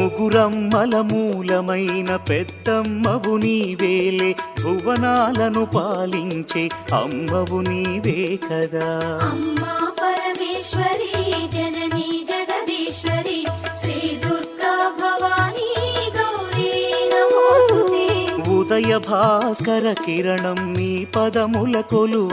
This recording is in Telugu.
ముగురమ్మల మూలమైన పెద్దమ్మవు నీవేలే భువనాలను పాలించే అమ్మవు నీవే కదా. అమ్మా పరమేశ్వరి జననీ జగదీశ్వరి శ్రీ దుర్గా భవానీ గౌరీ నమోస్తుతే. ఉదయ భాస్కర కిరణం నీ పదముల కొలువ